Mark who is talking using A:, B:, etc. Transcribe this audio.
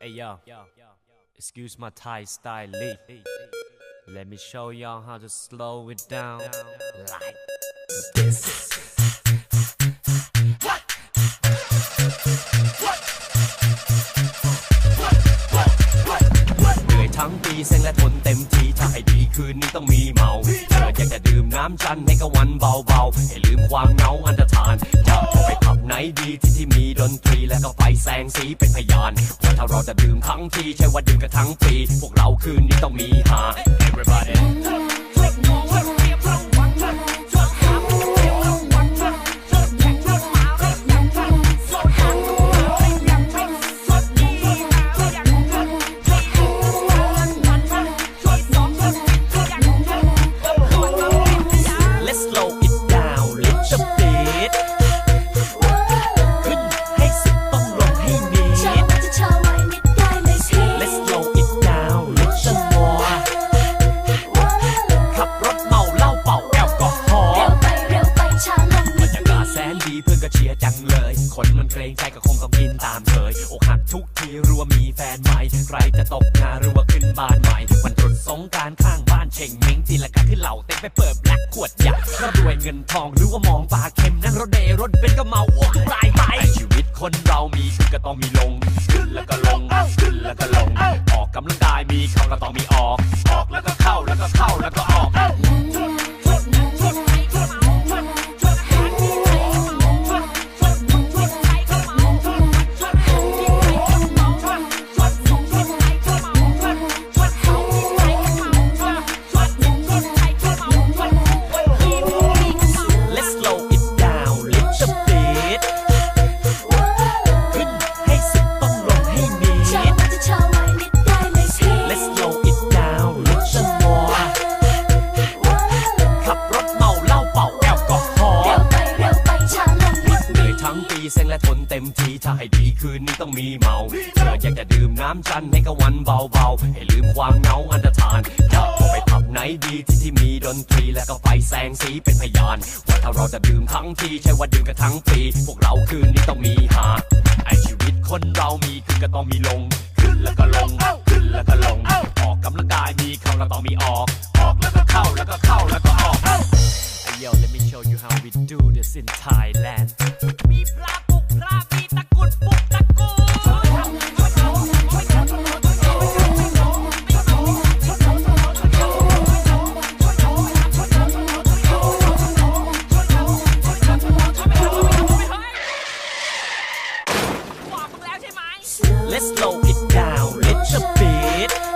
A: Hey yo, excuse my Thai style. leap. Let me show y'all how to slow it down like this. เหนื่อยทั้งปีเซ็งและทนเต็มทีถ้าให้ดีคืนนี้ต้องมีเมาเธออยากจะดื่มน้ำจันให้กับวันเบาๆ ให้ลืมความเหงาอันตรธานจะไปผับไหนดีที่ที่มีดนตรี และก็ไฟแสงสีเป็นพยานว่าถ้าเราจะดื่มทั้งทีใช่ว่าดื่มกันทั้งปี พวกเราคืนนี้ต้องมีหา everybody แสนดีเพื่อนก็เชียร์จังเลย คนมันเกรงใจก็คงต้องกินตามเคยอกหักทุกทีรู้ว่ามีแฟนใหม่ใครจะตกงานหรือว่าขึ้นบ้านใหม่วันตรุษสงการข้างบ้านเชงเม้งทีละกันขึ้นเหล่าเต็มไปเปิดแบล็คขวดยาก็รวยเงินทองหรือว่ามองปลาเค็มนั่งรถเดรถเป็นก็เมาอ้วกรายไปชีวิตคนเรามีขึ้นก็ต้องมีลงขึ้นแล้วก็ลงขึ้นแล้วก็ลง ออกกำลังกายมีเข้าก็ต้องมีออก ออกแล้วก็เข้าแล้วก็เข้า มทีถ้าให้ดีคืนนี้ต้องมีเมาเธออยากจะดื่มน้ำจันทร์ให้กับวันเบาๆ ให้ลืมความเหงาอันตรธานอยากไปผับไหนดีที่ที่มีดนตรีและก็ไฟแสงสีเป็นพยาน ว่าถ้าเราจะดื่มทั้งทีใช่ว่าดื่มกันทั้งปีพวกเราคืนนี้ต้องมีหาไอชีวิตคนเรามีขึ้นก็ต้องมีลง ขึ้นแล้วก็ลงขึ้นแล้วก็ลงออกกำลังกายมีเข้าแล้วต้องมีออกออกแล้วก็เข้าแล้วก็เข้าแล้วก็ออก yo let me show you how we do this in Thailand slow it down it's a bit